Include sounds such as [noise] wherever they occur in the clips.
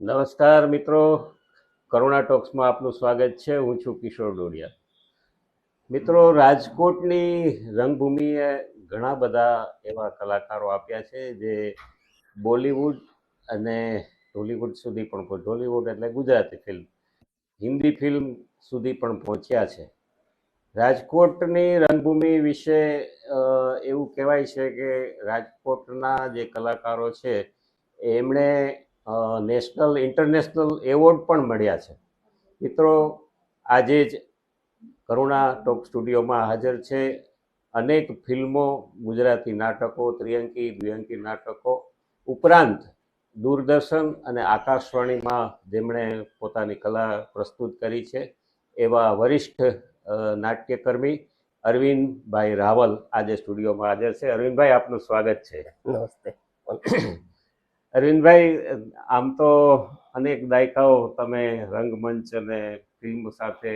નમસ્કાર મિત્રો. કરુણા ટોક્સમાં આપનું સ્વાગત છે. હું છું કિશોર ડોડિયા. મિત્રો, રાજકોટની રંગભૂમિએ ઘણા બધા એવા કલાકારો આપ્યા છે જે બોલિવૂડ અને ટોલિવૂડ સુધી પણ ટોલિવૂડ એટલે ગુજરાતી ફિલ્મ. હિન્દી ફિલ્મ સુધી પણ પહોંચ્યા છે. રાજકોટની રંગભૂમિ વિશે એવું કહેવાય છે કે રાજકોટના જે કલાકારો છે, એમણે નેશનલ ઇન્ટરનેશનલ એવોર્ડ પણ મળ્યા છે. મિત્રો આજે જ કરુણા ટોક સ્ટુડિયોમાં હાજર છે અનેક ફિલ્મો ગુજરાતી નાટકો ત્રિયંકી દ્વિયંકી નાટકો ઉપરાંત દૂરદર્શન અને આકાશવાણીમાં જેમણે પોતાની કલા પ્રસ્તુત કરી છે એવા વરિષ્ઠ નાટ્યકર્મી અરવિંદભાઈ રાવલ આજે સ્ટુડિયોમાં હાજર છે. અરવિંદભાઈ આપનું સ્વાગત છે. નમસ્તે. [coughs] અરવિંદભાઈ આમ તો અનેક દાયકાઓ તમે રંગમંચ અને ફિલ્મ સાથે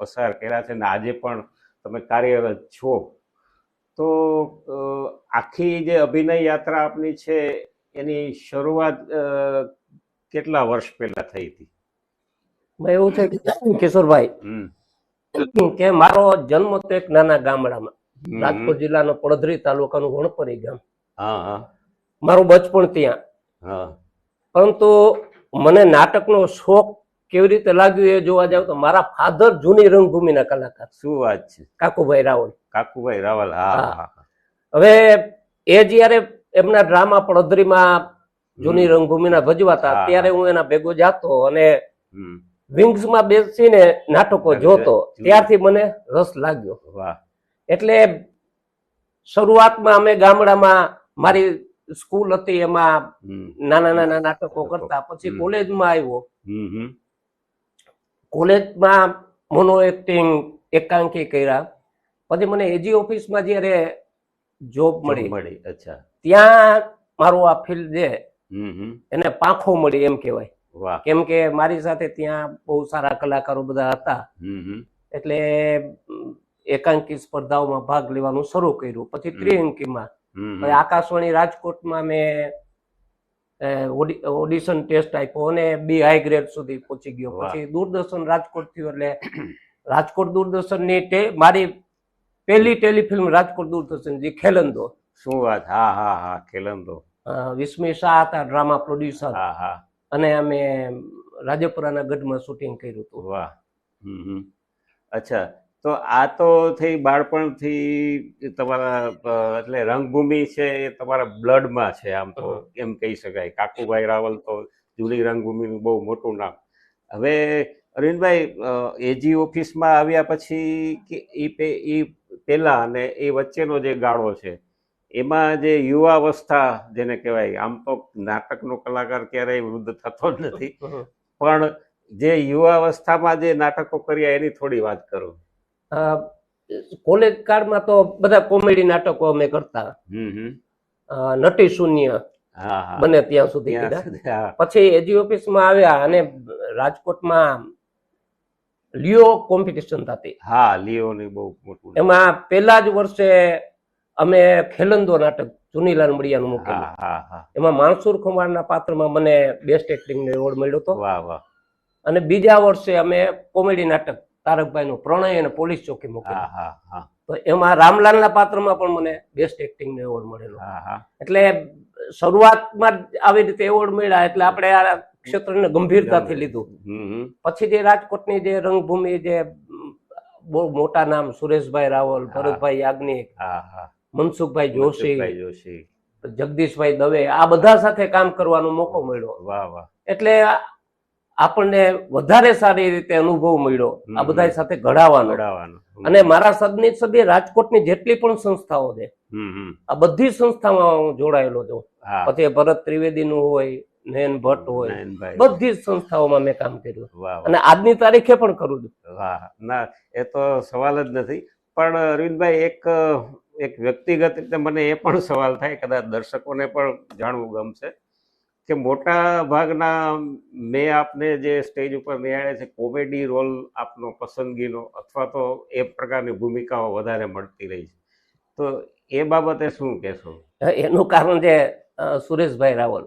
પસાર કર્યા છે અને આજે પણ તમે કાર્યરત છો. તો આખી જે અભિનય યાત્રા આપની છે એની શરૂઆત કેટલા વર્ષ પહેલા થઈ હતી? એવું છે કિશોરભાઈ કે મારો જન્મ તો એક નાના ગામડામાં. રાજકોટ જિલ્લાનો પડધરી તાલુકાનું વણપરી ગામ. હા હા. મારું બચપણ ત્યાં. હા. પરંતુ મને નાટકનો શોખ કેવી રીતે લાગ્યો એ જોવા જાવ તો મારા ફાધર જૂની રંગભૂમિના કલાકાર શું વાત છે? કાકુભાઈ રાવલ. કાકુભાઈ રાવલ હા. હવે એ જયારે એમના ડ્રામા પડધરીમાં જૂની રંગભૂમિના ભજવાતા ત્યારે હું એના ભેગો જાતો અને. વિંગ્સમાં બેસીને નાટકો જોતો. ત્યારથી મને રસ લાગ્યો. એટલે શરૂઆતમાં અમે ગામડામાં મારી સ્કૂલ હતી એમાં નાના નાના નાટકો કરતા. પછી કોલેજમાં આવ્યો. કોલેજમાં મોનો એક્ટિંગ એકાંકી કર્યા. પછી મને એજી ઓફિસમાં જ્યારે જોબ મળી મળી અચ્છા. ત્યાં મારું આ ફિલ્ડ છે એને પાંખો મળી એમ કહેવાય. વાહ. કેમ કે મારી સાથે ત્યાં બહુ સારા કલાકારો બધા હતા. એટલે એકાંકી સ્પર્ધાઓમાં ભાગ લેવાનું શરૂ કર્યું. પછી. ત્રિઅંકીમાં આકાશવાણી રાજકોટમાં મેં ઓડિશન ટેસ્ટ આપ્યો અને બી હાઈ ગ્રેડ સુધી પહોંચી ગયો. પછી દૂરદર્શન રાજકોટ થયું એટલે રાજકોટ દૂરદર્શનની મારી પહેલી ટેલિફિલ્મ રાજકોટ દૂરદર્શન જે ખેલંદો. શું વાત? હા હા હા ખેલંદો. વિસ્મય શાહ હતા ડ્રામા પ્રોડ્યુસર. હા હા. અને અમે રાજપુરાના ગઢમાં શૂટિંગ કર્યું હતું. વાહ. અચ્છા તો આ તો થઈ બાળપણથી તમારા એટલે રંગભૂમિ છે એ તમારા બ્લડમાં છે આમ તો એમ કહી શકાય. કાકુભાઈ રાવલ તો જૂની રંગભૂમિનું બહુ મોટું નામ. હવે અરવિંદભાઈ એજી ઓફિસમાં આવ્યા પછી કે એ પહેલા અને એ વચ્ચેનો જે ગાળો છે એમાં જે યુવાવસ્થા જેને કહેવાય આમ તો નાટકનો કલાકાર ક્યારેય વૃદ્ધ થતો જ નથી. પણ જે યુવાવસ્થામાં જે નાટકો કર્યા એની થોડી વાત કરો. કોલેજ કાળમાં તો બધા કોમેડી નાટકો અમે કરતા. નટી શૂન્ય બને ત્યાં સુધી પછી એજી ઓફિસમાં આવ્યા અને રાજકોટમાં લિયો કોમ્પિટિશન થતી. હા લિયોની બહુ મોટું એમાં પહેલા જ વર્ષે અમે ખેલંદો નાટક ચુનીલાલ મળિયાનું મૂકેલું. એમાં માણસુર ખુમારના પાત્રમાં મને બેસ્ટ એક્ટિંગનો એવોર્ડ મળ્યો હતો. અને બીજા વર્ષે અમે કોમેડી નાટક તારકભાઈનું પ્રણય અને પોલીસ ચોકી હા તો એમાં રામલાલના પાત્રમાં પણ મને બેસ્ટ એક્ટિંગનો એવોર્ડ મળેલો. એટલે શરૂઆતમાં આવી રીતે એવોર્ડ મળ્યા એટલે આપણે આ ક્ષેત્રને ગંભીરતાથી લીધું. પછી જે રાજકોટની જે રંગભૂમિ જે બહુ મોટા નામ સુરેશભાઈ રાવલ. ભરતભાઈ યાજ્ઞિક હા હા. મનસુખભાઈ જોશી જોશી. જગદીશભાઈ દવે આ બધા સાથે કામ કરવાનો મોકો મળ્યો. વાહ વાહ. એટલે આપણને વધારે સારી રીતે અનુભવ મળ્યો. આ બધા સાથે ઘડાવાનો. અને મારા સદની સદી રાજકોટની જેટલી પણ સંસ્થાઓ છે આ બધી સંસ્થામાં હું જોડાયેલો છું. પછી ભરત ત્રિવેદીનું હોય નયન ભટ્ટ હોય બધી સંસ્થાઓમાં મેં કામ કર્યું. અને આજની તારીખે પણ કરું છું. ના એ તો સવાલ જ નથી. પણ અરવિંદભાઈ એક એક વ્યક્તિગત રીતે મને એ પણ સવાલ થાય કદાચ દર્શકોને પણ જાણવું ગમશે. કે મોટા ભાગના મેં આપને જે સ્ટેજ ઉપર નિહાળે છે કોમેડી રોલ આપનો પસંદગીનો અથવા તો એ પ્રકારની ભૂમિકાઓ વધારે મળતી રહી છે. તો એ બાબતે શું કહેશો? એનું કારણ છે સુરેશભાઈ રાવલ.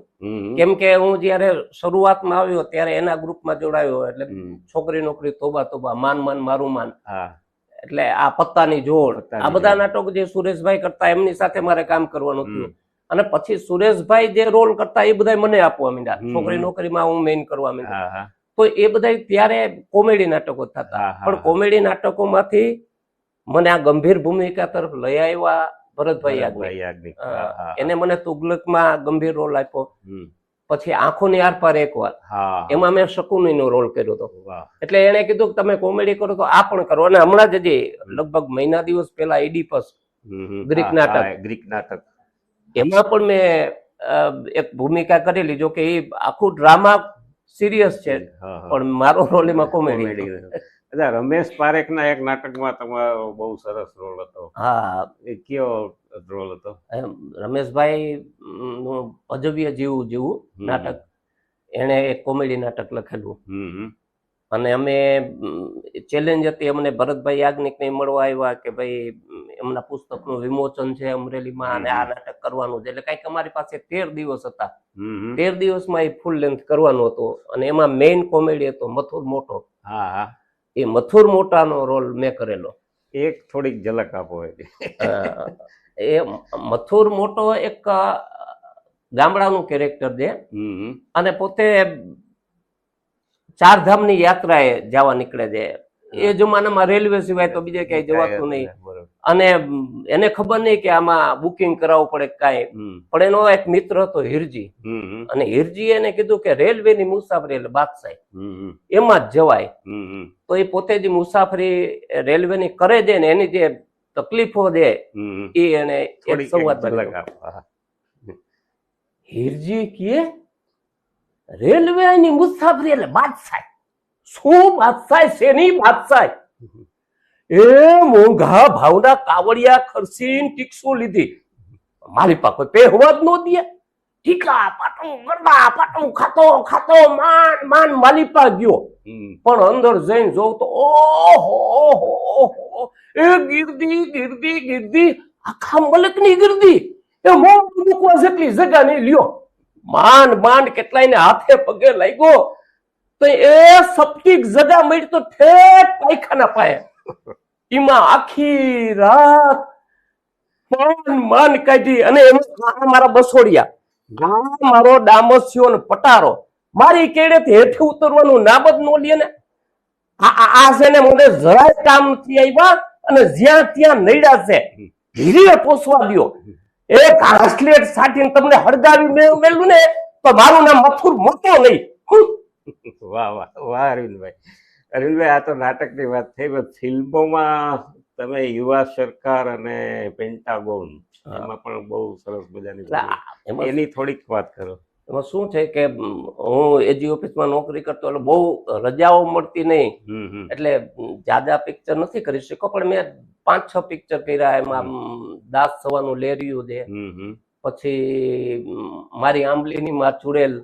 કેમ કે હું જયારે શરૂઆતમાં આવ્યો ત્યારે એના ગ્રુપમાં જોડાયો એટલે છોકરી નોકરી તોબા તોબા માન માન મારું માન. હા. એટલે આ પત્તાની જોડ. આ બધા નાટક જે સુરેશભાઈ કરતા એમની સાથે મારે કામ કરવાનું હમ. અને પછી સુરેશભાઈ જે રોલ કરતા એ બધા મને આપવા માંડ્યા. છોકરી નોકરીમાં હું મેઇન કરવા માંડ્યો. તો એ બધા ત્યારે કોમેડી નાટકો થતા. પણ. કોમેડી નાટકોમાંથી મને આ ગંભીર ભૂમિકા તરફ લઈ આવ્યા ભરતભાઈ યાજ્ઞિક. એને મને તુગલકમાં ગંભીર રોલ આપ્યો. પછી પછી આંખોની આરપાર એક વાર એમાં મેં શકુનીનો રોલ કર્યો હતો. એટલે એને કીધું કે તમે કોમેડી કરો તો આ પણ કરો. અને હમણાં જ લગભગ મહિના દિવસ પહેલા હમ, હમ. ગ્રીક નાટક. ગ્રીક નાટક. એમાં પણ મેં એક ભૂમિકા કરેલી જો કે એ આખું ડ્રામા સિરિયસ છે. પણ મારો રોલ એમાં કોમેડી અચ્છા રમેશ પારેખના એક નાટકમાં તમારો બહુ સરસ રોલ હતો. હા. એ કયો રોલ હતો? રમેશભાઈ નું અજવ્ય જીવું જીવું નાટક. એણે એક કોમેડી નાટક લખેલું. અને અમે ચેલેન્જ હતી અમને ભરતભાઈ યાજ્ઞિક ને મળવા આવ્યા કે ભાઈ એમના પુસ્તકનું વિમોચન છે અમરેલીમાં અને આ નાટક કરવાનું છે. એટલે કંઈક અમારી પાસે તેર દિવસ હતા. તેર દિવસમાં એ ફૂલ લેન્થ કરવાનું હતું. અને એમાં મેઇન કોમેડી હતો મથુર મોટો. એ મથુર મોટાનો રોલ મેં કરેલો. એક થોડીક ઝલક આપો એ મથુર મોટો એક ગામડાનું કેરેક્ટર હમ. અને પોતે ચારધામની યાત્રાએ જવા નીકળે છે. એ જમાનામાં રેલવે સિવાય તો બીજે ક્યાંય જવાતું નહીં. અને એને ખબર નહીં કે આમાં બુકિંગ કરાવવું પડે કાંઈ. પણ એનો એક મિત્ર હતો હિરજી. અને હિરજી એને કીધું કે રેલવે ની મુસાફરી એટલે બાદશાહી. એમાં જ જવાય. તો એ પોતે જે મુસાફરી રેલવેની કરે છે ને એની જે તકલીફો દે. એ એને એક સંવાદ હિરજી કીએ રેલવે ની હિરજી કે રેલવેની મુસાફરી એટલે બાદશાહી. શું બાદશાહ? શેની બાદશાહી? એ મોંઘા ભાવના કાવડિયા ખર્ચીને ટીક્સું લીધી. મારી પાસે પે હોવા જ ન દે. ટીકા પાટું ગરબા પાટું ખાતો ખાતો માન માન માલિપા ગયો. પણ અંદર જઈને જોઉં તો ઓહો એ ગીરદી ગીરદી ગીરદી આખા મલકની ગીર્દી. એ મોં મૂકવા જેટલી જગા નહીં લ્યો. માંડ માંડ કેટલાયને હાથે પગે લાગ્યો. તો એ સપ્તિક જગા મળી તો ઠેઠ પાયખાના પાયે. એમાં આખી રાત પણ માન કાઢી અને મારા બસોડિયા મારો ડામસ્યો ને પટારો, મારી કેડે હેઠે ઉતરવાનું નાબદ નો લે ને. આ છે ને મને જરાય કામ નથી આવ્યા અને જ્યાં ત્યાં નડ્યા છે, ધીરે પોસવા દો એક હાસલેટ સાટીને તમને હળગાવી મે- મેલું ને તો મારું નામ મથુર મોટો નહીં. વાહ વાહ વાહ, અરવિંદભાઈ. અરવિંદભાઈ આ તો નાટકની વાત થઈ પણ ફિલ્મોમાં તમે યુવા સરકાર અને પેન્ટાગોન એમાં પણ બહુ સરસ મજાની એની થોડીક વાત કરો. એમાં શું છે કે હું એજી ઓફિસમાં નોકરી કરતો એટલે બહુ રજાઓ મળતી નહીં. એટલે જાદા પિક્ચર નથી કરી શક્યો પણ મેં પાંચ છ પિક્ચર કર્યા એમાં દાસ સવાનું લેરિયું હમ પછી મારી આંબલીની માં ચુડેલ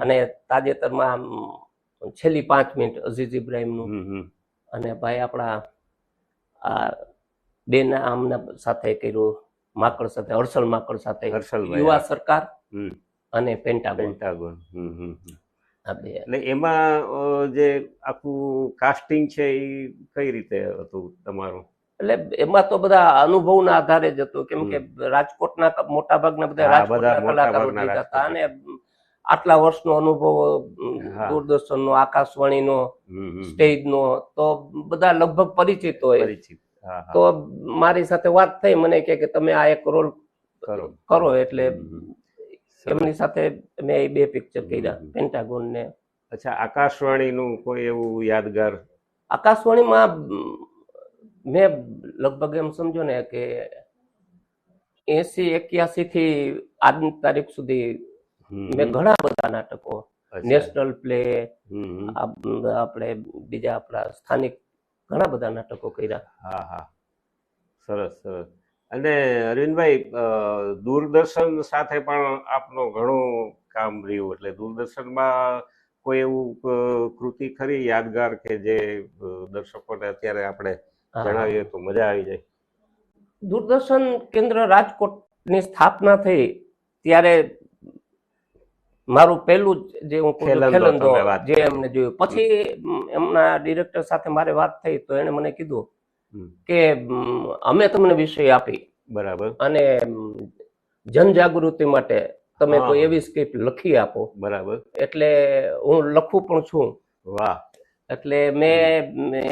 અને તાજેતરમાં છેલ્લી પાંચ મિનિટ અઝીઝ ઇબ્રાહિમનું હમ હમ. અને ભાઈ આપણા આ બેના આમના સાથે કર્યું માકડ સાથે હર્ષલ માકડ સાથે યુવા સરકાર અને પેન્ટાગોન પેન્ટાગોન એટલે એમાં જે આખું કાસ્ટિંગ છે એ કઈ રીતે હતું તમારું? એટલે એમાં તો બધા અનુભવના આધારે જ હતું. કેમ કે રાજકોટના મોટા ભાગના બધા રાજકોટના કલાકારો હતા અને આટલા વર્ષનો અનુભવ દૂરદર્શનનો આકાશવાણીનો. સ્ટેજનો તો બધા લગભગ પરિચિત હોય. તો મારી સાથે વાત થઈ મને કે કે તમે આ એક રોલ કરો. કરો એટલે. એમની સાથે મેં એ બે પિક્ચર કર્યા પેન્ટાગોન ને. અચ્છા આકાશવાણીનું કોઈ એવું યાદગાર? આકાશવાણીમાં મેં લગભગ એમ સમજો ને કે એસી એક્યાસી થી આજની તારીખ સુધી મેં ઘણા બધા નાટકો. National play. આપણે બીજા આપણા સ્થાનિક ઘણા બધા નાટકો કર્યા. હા હા. સરસ સરસ. અને અરવિંદભાઈ દૂરદર્શન સાથે પણ આપનો ઘણું કામ રહ્યું એટલે દૂરદર્શનમાં કોઈ એવું કૃતિ ખરી યાદગાર કે જે દર્શકોને અત્યારે આપણે જણાવીએ તો મજા આવી જાય? દૂરદર્શન કેન્દ્ર રાજકોટની સ્થાપના થઈ ત્યારે મારું પહેલું જ હું ખેલંદો જે એમને જોયું. પછી એમના ડિરેક્ટર સાથે મારે વાત થઈ તો એને મને કીધું કે અમે તમને વિષય આપી. બરાબર. અને જનજાગૃતિ માટે તમે. કોઈ એવી સ્ક્રિપ્ટ લખી આપો. બરાબર. એટલે હું લખું પણ છું. વાહ. એટલે મેં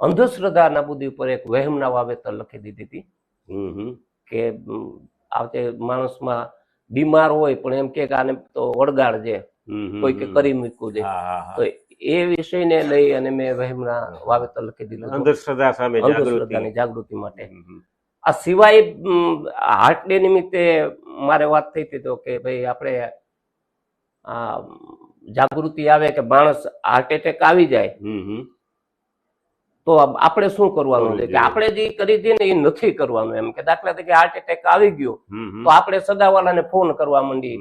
અંધશ્રદ્ધા નાબૂદી ઉપર એક વહેમના વાવેતર લખી દીધી હતી કે આવતે માણસમાં બીમાર હોય પણ એમ કે આને તો વળગાડ છે. હમ હમ, કોઈ કે કરી મૂકવું છે. તો એ વિષયને લઈ અને મેં વહેમના વાવેતર લખી દીધું અંધશ્રદ્ધા સામે જાગૃતિ. અંધશ્રદ્ધાની જાગૃતિ માટે. આ સિવાય હાર્ટ ડે નિમિત્તે મારે વાત થઈ હતી તો કે ભાઈ આપણે આ જાગૃતિ આવે કે માણસ હાર્ટ એટેક આવી જાય. તો આપણે શું કરવાનું છે? કે આપણે જે કરી હતી ને એ નથી કરવાનું એમ. કે દાખલા તરીકે હાર્ટ એટેક આવી ગયો. તો આપણે સગાવાલાને ફોન કરવા માંડી.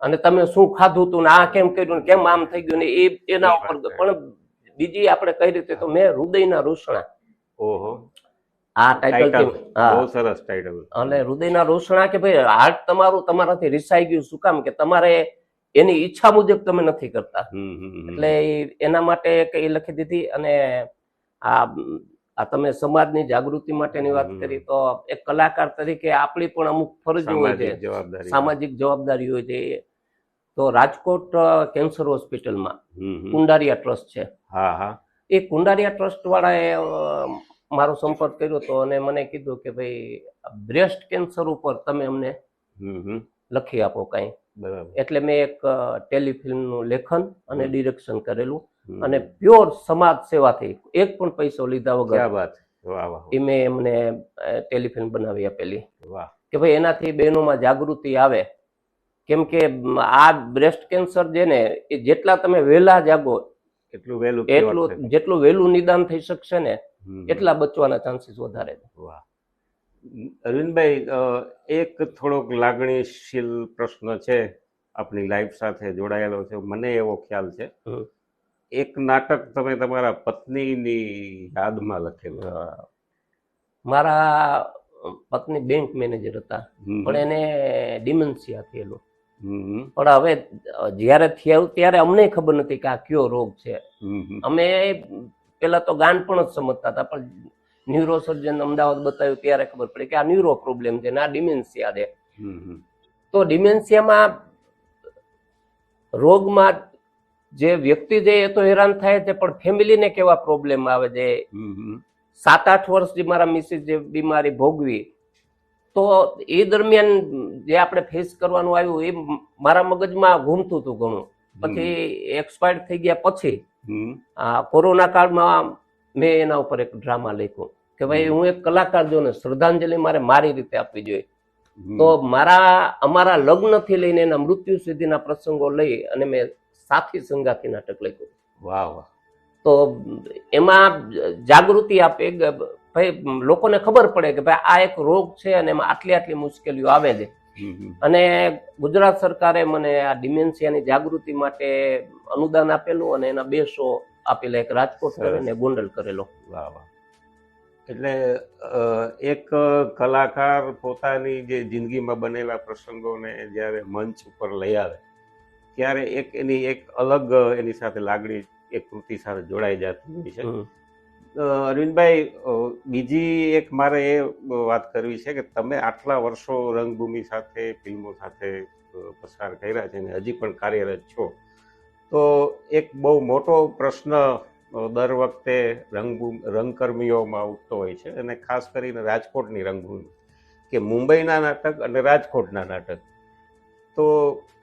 અને તમે શું ખાધું તું ને આ કેમ કર્યું કેમ આમ થઈ ગયું ને એ એના ઉપર પણ બીજી આપણે કઈ રીતે તો મેં હૃદયના રોષણા. ઓહો. આ ટાઇટલ બહુ સરસ ટાઇટલ અને હૃદયના રોષણા કે ભાઈ હાર્ટ તમારું તમારાથી રિસાઈ ગયું શું કામ? કે તમારે એની ઈચ્છા મુજબ તમે નથી કરતા. એટલે એના માટે એ લખી દીધી અને આ આ તમે સમાજની જાગૃતિ માટેની વાત કરી તો એક કલાકાર તરીકે આપણી પણ અમુક ફરજો હોય છે. સામાજિક જવાબદારી. હોય છે. તો રાજકોટ કેન્સર હોસ્પિટલમાં. કુંડારિયા ટ્રસ્ટ છે. હા હા. એ કુંડારિયા ટ્રસ્ટ વાળાએ મારો સંપર્ક કર્યો હતો અને મને કીધું કે ભાઈ બ્રેસ્ટ કેન્સર ઉપર તમે અમને. લખી આપો કાંઈ. એટલે મેં એક ટેલિફિલ્મનું લેખન અને ડિરેક્શન કરેલું અને પ્યોર સમાજ સેવાથી એક પણ પૈસો લીધા વગર વાત? એ મેં એમને ટેલિફિલ્મ બનાવી આપેલી. કે ભાઈ એનાથી બહેનોમાં જાગૃતિ આવે. કેમ કે આ બ્રેસ્ટ કેન્સર જે ને એ જેટલા તમે વહેલા જાગો એટલું વહેલું એટલું જેટલું વહેલું નિદાન થઈ શકશે ને એટલા બચવાના ચાન્સીસ વધારે છે. વાહ. અરવિંદભાઈ એક થોડોક લાગણીશીલ પ્રશ્ન છે આપણી લાઈફ સાથે જોડાયેલો છે મને એવો ખ્યાલ છે. એક નાટક તમે તમારા પત્નીની યાદમાં લખેલું મારા પત્ની બેંક મેનેજર હતા. પણ એને ડિમેન્સિયા થયેલું. પણ હવે જ્યારે થયું ત્યારે અમને ખબર નથી કે આ કયો રોગ છે અમે પેલા તો ગાન પણ જ સમજતા હતા પણ ન્યુરો સર્જન અમદાવાદ બતાવ્યું ત્યારે ખબર પડી કે આ ન્યુરો પ્રોબ્લેમ છે ને આ ડિમેન્શિયા છે. તો ડિમેન્શિયામાં રોગમાં જે વ્યક્તિ છે એ તો હેરાન થાય છે પણ ફેમિલીને કેવા પ્રોબ્લેમ આવે છે? સાત આઠ વર્ષ જે મારા મિસિસ જે બીમારી ભોગવી તો એ દરમિયાન જે આપણે ફેસ કરવાનું આવ્યું એ મારા મગજમાં ઘૂમતું હતું ઘણું. પછી એક્સપાયર્ડ થઈ ગયા પછી આ કોરોના કાળમાં મેં એના ઉપર એક ડ્રામા લખ્યો. કે ભાઈ હું એક કલાકાર જો ને શ્રદ્ધાંજલિ મારે મારી રીતે આપવી જોઈએ. તો મારા અમારા લગ્નથી લઈને એના મૃત્યુ સુધીના પ્રસંગો લઈ અને મેં સાથી સંગાથી નાટક લખ્યું. વાહ વાહ. તો એમાં જાગૃતિ આપે ભાઈ લોકોને ખબર પડે કે ભાઈ આ એક રોગ છે અને એમાં આટલી આટલી મુશ્કેલીઓ આવે છે. અને ગુજરાત સરકારે મને આ ડિમેન્શિયાની જાગૃતિ માટે અનુદાન આપેલું અને એના બે શો આપેલા એક રાજકોટ કરેલો ને ગોંડલ કરેલો. વાહ વાહ. એટલે એક કલાકાર પોતાની જે જિંદગીમાં બનેલા પ્રસંગોને જ્યારે મંચ ઉપર લઈ આવે ત્યારે એક એની એક અલગ એની સાથે લાગણી એક કૃતિ સાથે જોડાઈ જતી હોય છે. અરવિંદભાઈ બીજી એક મારે એ વાત કરવી છે કે તમે આટલા વર્ષો રંગભૂમિ સાથે ફિલ્મો સાથે પસાર કર્યા છે અને હજી પણ કાર્યરત છો. તો એક બહુ મોટો પ્રશ્ન દર વખતે રંગભૂમિ રંગકર્મીઓમાં ઉઠતો હોય છે અને ખાસ કરીને રાજકોટની રંગભૂમિ કે મુંબઈના નાટક અને રાજકોટના નાટક. તો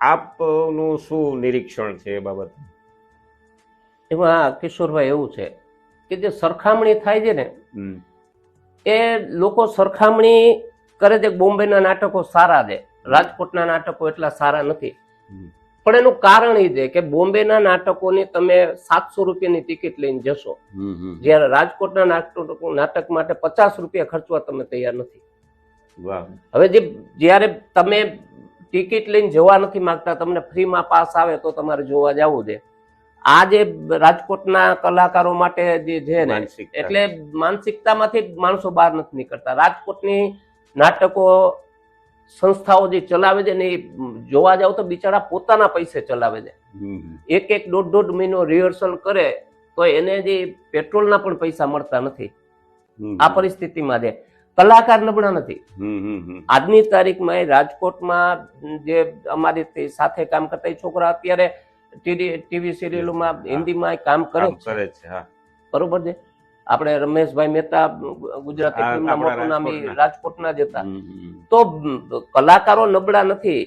આપનું શું નિરીક્ષણ છે એ બાબત? એમાં કિશોરભાઈ એવું છે કે જે સરખામણી થાય છે ને એ લોકો સરખામણી કરે છે બોમ્બેના નાટકો સારા છે રાજકોટના નાટકો એટલા સારા નથી. પણ એનું કારણ એ છે કે બોમ્બેના નાટકોની તમે સાતસો રૂપિયાની ટિકિટ લઈને જશો. જ્યારે રાજકોટના નાટક નાટક માટે પચાસ રૂપિયા ખર્ચવા તમે તૈયાર નથી. હવે જે જ્યારે તમે ટિકિટ લઈને જવા નથી માંગતા તમને ફ્રીમાં પાસ આવે તો તમારે જોવા જવું છે. આ જે રાજકોટના કલાકારો માટે જે છે ને એટલે માનસિકતામાંથી માણસો બહાર નથી નીકળતા. રાજકોટની નાટકો સંસ્થાઓ જે ચલાવે છે ને એ જોવા જાવ તો બિચારા પોતાના પૈસે ચલાવે છે. એક એક દોઢ દોઢ મહિનો રિહર્સલ કરે તો એને જે પેટ્રોલના પણ પૈસા મળતા નથી. આ પરિસ્થિતિમાં છે. કલાકાર નબળા નથી. આજની તારીખમાં રાજકોટમાં જે અમારી સાથે કામ કરતા છોકરા અત્યારે ટીવી સિરિયલોમાં હિન્દીમાં કામ કરે છે. બરોબર છે? આપણે રમેશભાઈ મહેતા ગુજરાતી ફિલ્મના મોટું નામ રાજકોટના. જ હતા. તો કલાકારો નબળા નથી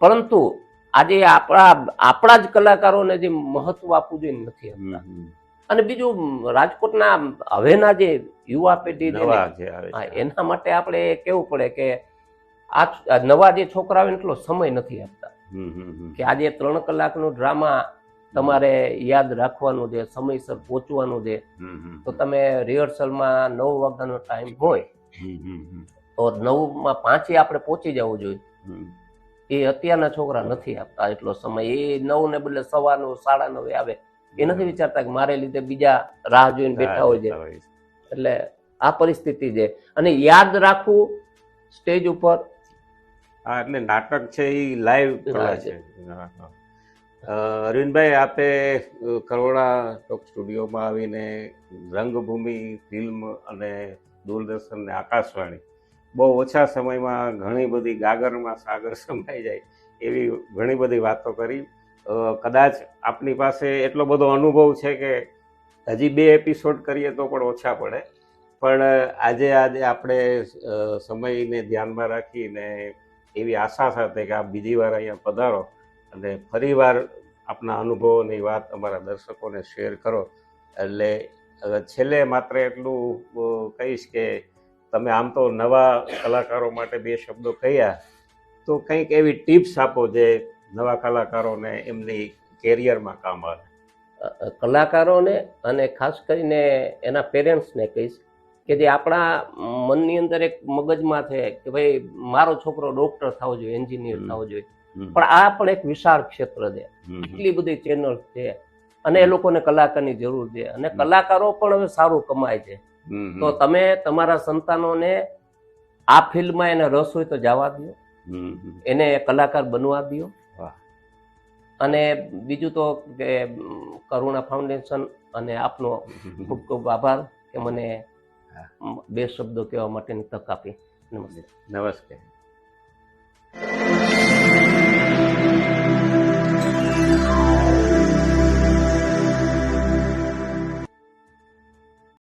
પરંતુ આજે આપણા આપણા જ કલાકારોને જે મહત્વ આપવું જોઈએ નથી. અને બીજું રાજકોટના હવેના જે યુવા પેઢી એના માટે આપણે કેવું પડે કે આ નવા જે છોકરાઓ એટલો સમય નથી આપતા. કે આજે ત્રણ કલાકનો ડ્રામા તમારે યાદ રાખવાનું છે સમયસર પહોંચવાનું છે. તો તમે રિહર્સલમાં નવ વાગ્યાનો ટાઈમ હોય. તો નવમાં પાંચે આપણે પહોંચી જવું જોઈએ. એ અત્યારના છોકરા નથી આપતા એટલો સમય. એ નવ ને બદલે સવારનું સાડા નવે આવે. એ નથી વિચારતા કે મારે લીધે બીજા રાહ જોઈને બેઠા હોય છે. એટલે આ પરિસ્થિતિ છે. અને યાદ રાખવું સ્ટેજ ઉપર હા એટલે નાટક છે એ લાઈવ છે. અરવિંદભાઈ, આપે કરોડા ટોક સ્ટુડિયોમાં આવીને રંગભૂમિ, ફિલ્મ અને દૂરદર્શન ને આકાશવાણી બહુ ઓછા સમયમાં ઘણી બધી ગાગરમાં સાગર સમાઈ જાય એવી ઘણી બધી વાતો કરી. કદાચ આપની પાસે એટલો બધો અનુભવ છે કે હજી બે એપિસોડ કરીએ તો પણ ઓછા પડે. પણ આજે આજે આપણે સમયને ધ્યાનમાં રાખીને એવી આશા સાથે કે આપ બીજી વાર અહીંયા પધારો. અને ફરીવાર આપના અનુભવોની વાત અમારા દર્શકોને શેર કરો. એટલે છેલ્લે માત્ર એટલું કહીશ કે તમે આમ તો નવા કલાકારો માટે બે શબ્દો કહ્યા તો કંઈક એવી ટિપ્સ આપો જે નવા કલાકારોને એમની કેરિયરમાં કામ આવે. કલાકારોને અને ખાસ કરીને એના પેરેન્ટ્સને કહીશ કે જે આપણા મનની અંદર એક મગજમાં છે કે ભાઈ મારો છોકરો ડૉક્ટર થવો જોઈએ એન્જિનિયર. થવો જોઈએ. પણ આ પણ એક વિશાળ ક્ષેત્ર છે. એટલી બધી ચેનલ છે અને એ લોકોને કલાકારની જરૂર છે. અને કલાકારો પણ હવે સારું કમાય છે. તો તમે તમારા સંતાનોને આ ફિલ્ડમાં એને રસ હોય તો જવા દો. એને કલાકાર બનવા દો અને બીજું તો કે કરુણા ફાઉન્ડેશન અને આપનો ખૂબ ખૂબ આભાર કે મને બે શબ્દો કહેવા માટેની તક આપી. નમસ્તે. નમસ્તે.